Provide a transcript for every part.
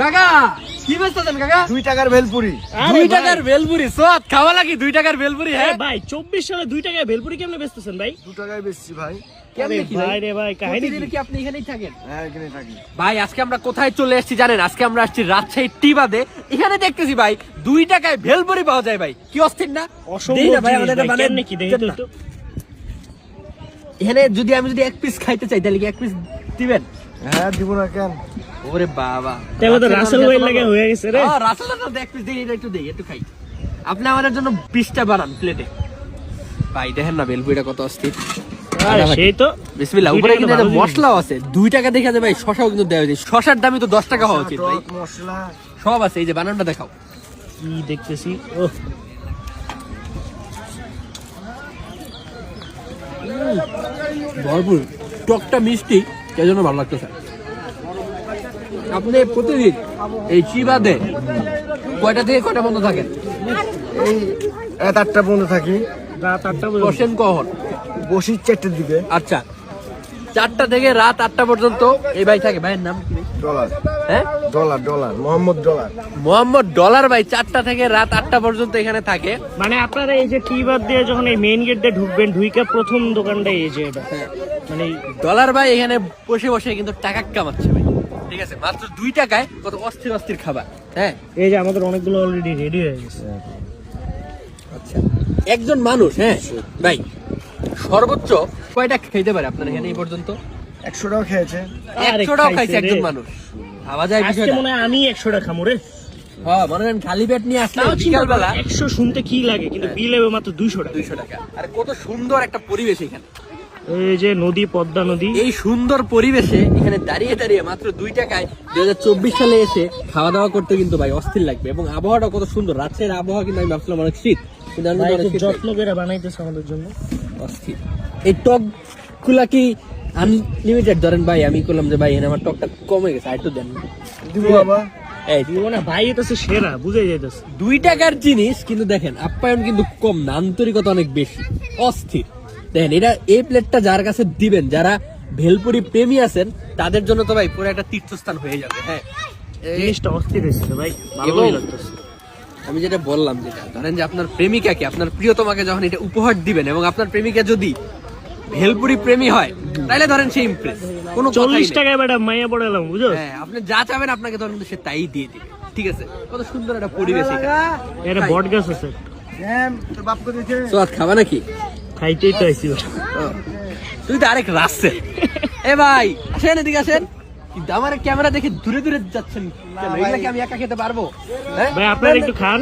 কাকা কি বেচতেছেন কাকা? দুই টাকার ভেলপুরি। দুই টাকার বেলপুরি সৎ খাওয়া লাগি দুই টাকার বেলপুরি আরে হ্যাঁ ভাই চব্বিশ সালে দুই টাকায় ভেলপুরি কেমনে বেচতেছেন ভাই? দু টাকায় বেচছি ভাই। কেমনে আরে কি ভাই ভাই? রে ভাই কাহিনী প্রতিদিন কি? কি আপনি এখানেই থাকেন? হ্যাঁ এখানে আজকে আমরা কোথায় চলে এসেছি জানেন? আজকে আমরা আসছি রাজশাহী টিবাদে। এখানে দেখতেছি ভাই দুই টাকায় ভেলপুরি পাওয়া যায় ভাই। কি অস্থির না। এখানে যদি আমি যদি এক পিস খাইতে চাই তাহলে কি এক পিস দিবেন? হ্যাঁ দিব না কেন? ওরে বাবা। তাহলে তো রাসেল ভাই লাগে হয়ে গেছে রে। রাসেল এক পিস দিই একটু দিই একটু খাই। আপনি আমাদের জন্য পিসটা বানান প্লেটে ভাই দেখেন না বেলপুরিটা কত অস্থির। সেই তো। বিসমিল্লাহ উপরে কিন্তু একটা ভালো। জিনিস। মশলাও আছে। দুই টাকা দেখে ভাই শশাও কিন্তু দেওয়া হয়েছে। শশার দামই তো দশ টাকা হওয়া উচিত ভাই। মশলা। সব আছে এই যে বানানটা দেখাও। কি দেখতেছি? ও ভরপুর। টকটা মিষ্টি সেই জন্য ভালো লাগতেছে। আপনি প্রতিদিন এই চিবাদে কয়টা থেকে কয়টা বন্ধ থাকেন? এই রাত আটটা পর্যন্ত থাকি। রাত আটটা বসেন কখন? বসি চারটের দিকে। আচ্ছা। চারটা থেকে রাত আটটা পর্যন্ত এই ভাই থাকে। ভাইয়ের নাম কি? ডলার। হ্যাঁ? Dollar dollar. Mohammad dollar. Mohammad dollar ভাই চারটা থেকে রাত আটটা পর্যন্ত এখানে থাকে। মানে আপনারা এই যে টি বাদ দিয়ে যখন এই মেইন গেট দিয়ে ঢুকবেন ঢুইকা প্রথম দোকানটা এই যে এটা। মানে ডলার ভাই এখানে বসে বসে কিন্তু টাকা কামাচ্ছে ভাই। ঠিক আছে মাত্র দুই টাকায় কত অস্থির অস্থির খাবার। হ্যাঁ? এই যে আমাদের অনেকগুলো অলরেডি রেডি হয়ে গেছে। আচ্ছা একজন মানুষ হ্যাঁ? ভাই সর্বোচ্চ কয়টা খেতে পারে আপনার এখানে এই পর্যন্ত? খেয়েছে। একশোটাও খাইছে একজন মানুষ। ভাবা যায় বিষয়টা। মনে হয় আমি একশোটা খামো রে। হ্যাঁ মনে করেন খালি পেট নিয়ে আসলে বিকালবেলা একশো শুনতে কি লাগে কিন্তু বিল হবে মাত্র দুইশো টাকা দুইশো টাকা আর কত সুন্দর একটা পরিবেশ এখানে। এই যে নদী পদ্মা নদী। এই সুন্দর পরিবেশে এখানে দাঁড়িয়ে দাঁড়িয়ে মাত্র দুই টাকায় দুই হাজার চব্বিশ সালে এসে খাওয়া দাওয়া করতে কিন্তু ভাই অস্থির লাগবে এবং আবহাওয়াটা কত সুন্দর। রাতের আবহাওয়া কিন্তু আমি ভাবছিলাম অনেক শীত যত্ন করে বানাইতেছে আমাদের জন্য। অস্থির। এই টকগুলা কি আনলিমিটেড ধরেন ভাই আমি করলাম যে ভাই আমার টকটা কমে গেছে আর একটু দেন। দিব বাবা। এই দিব না ভাই এটা হচ্ছে সেরা বুঝে যাইতেছে। দুই টাকার জিনিস কিন্তু দেখেন আপ্যায়ন কিন্তু কম না আন্তরিকতা অনেক বেশি অস্থির। দেখেন এটা এই প্লেটটা যার কাছে দিবেন যারা ভেলপুরি প্রেমী আছেন তাদের জন্য তো ভাই পুরো একটা তীর্থস্থান হয়ে যাবে হ্যাঁ। জিনিসটা অস্থির হয়েছে ভাই লাগতেছে। আমি যেটা বললাম যেটা ধরেন যে আপনার প্রেমিকাকে আপনার প্রিয়তমাকে যখন এটা উপহার দিবেন এবং আপনার প্রেমিকা যদি ভেলপুরি প্রেমী হয় তাহলে ধরেন সে ইমপ্রেস কোনো চল্লিশ টাকায় বেটা মাইয়া পড়ালাম বুঝো হ্যাঁ আপনি যা চাবেন আপনাকে ধরেন সে তাই দিয়ে দিবে ঠিক আছে? কত সুন্দর একটা পরিবেশ এটা। বট গাছ আছে। হ্যাঁ তোর বাপকে দেখে তো আর খাবা নাকি? খাইতেই তো। ও, তুই তো আরেক রাস্তে। এ ভাই আসেন এদিকে আসেন। কিন্তু আমার ক্যামেরা দেখে দূরে দূরে যাচ্ছেন কেন? এগুলা কি আমি একা খেতে পারব? হ্যাঁ? ভাই আপনারা একটু খান।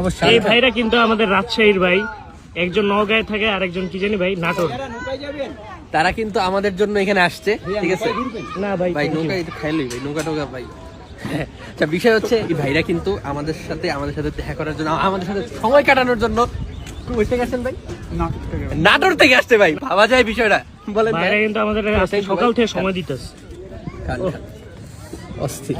অবশ্যই। এই ভাইরা কিন্তু আমাদের রাজশাহীর ভাই। একজন নওগাঁয় থাকে আর একজন কি জানি ভাই নাটোর। তারা কিন্তু আমাদের জন্য এখানে আসছে ঠিক আছে? না ভাই ভাই. নৌকা একটু খাইলই ভাই নৌকা টোকা ভাই। আচ্ছা বিষয় হচ্ছে এই ভাইরা কিন্তু আমাদের সাথে আমাদের সাথে দেখা করার জন্য আমাদের সাথে সময় কাটানোর জন্য। থেকে আসছেন ভাই? নাটোর থেকে আসছে। ভাই ভাবা যায় বিষয়টা। বলেন ভাই। ভাইরা কিন্তু আমাদের আজকে সকাল থেকে সময় দিতেছে। অস্থির।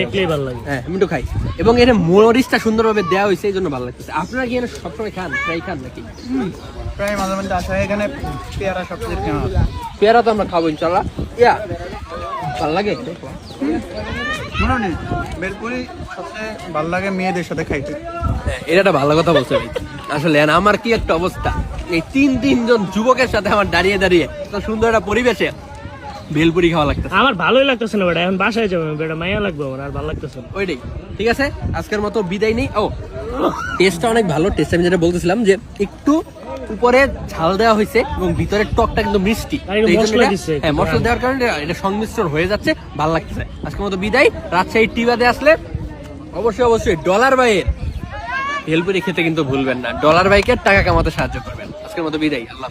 দেখলেই ভালো লাগে। হ্যাঁ আমি একটু খাই। এবং এর মরিচটা সুন্দরভাবে দেওয়া হয়েছে এই জন্য ভালো লাগতেছে। আপনারা কি এখানে সবসময় খান? প্রায় খান নাকি? প্রায় মাঝে মাঝে আসা এখানে পেয়ারা সবচেয়ে পেয়ারা তো আমরা খাব ইনশাল্লাহ ইয়া ভালো লাগে মনে নেই বেলপুরি সবচেয়ে ভালো লাগে মেয়েদের সাথে খাইতে। হ্যাঁ, এটা একটা ভালো কথা বলছে ভাই। আসলে আমার কি একটা অবস্থা? এই তিন তিনজন যুবকের সাথে আমার দাঁড়িয়ে দাঁড়িয়ে এত সুন্দর একটা পরিবেশে ভেলপুরি খাওয়া লাগতেছে। আমার ভালোই লাগতেছে না বেটা এখন বাসায় যাব বেটা মাইয়া লাগবে আমার আর ভালো লাগতেছে না। ওইটাই ঠিক আছে? আজকের মতো বিদায় নেই। ও টেস্টটা অনেক ভালো টেস্ট আমি যেটা বলতেছিলাম যে একটু উপরে ঝাল দেওয়া হয়েছে এবং ভিতরে টকটা কিন্তু মিষ্টি। তো। হ্যাঁ মশলা দেওয়ার কারণে এটা- সংমিশ্রণ হয়ে যাচ্ছে ভালো লাগতেছে। আজকের মতো বিদায়। রাজশাহী টিবাদে আসলে অবশ্যই অবশ্যই ডলার বাইয়ের ভেলপুরি খেতে কিন্তু ভুলবেন না ডলার বাইকের টাকা কামাতে সাহায্য করবেন আজকের মতো বিদায়, আল্লাহ।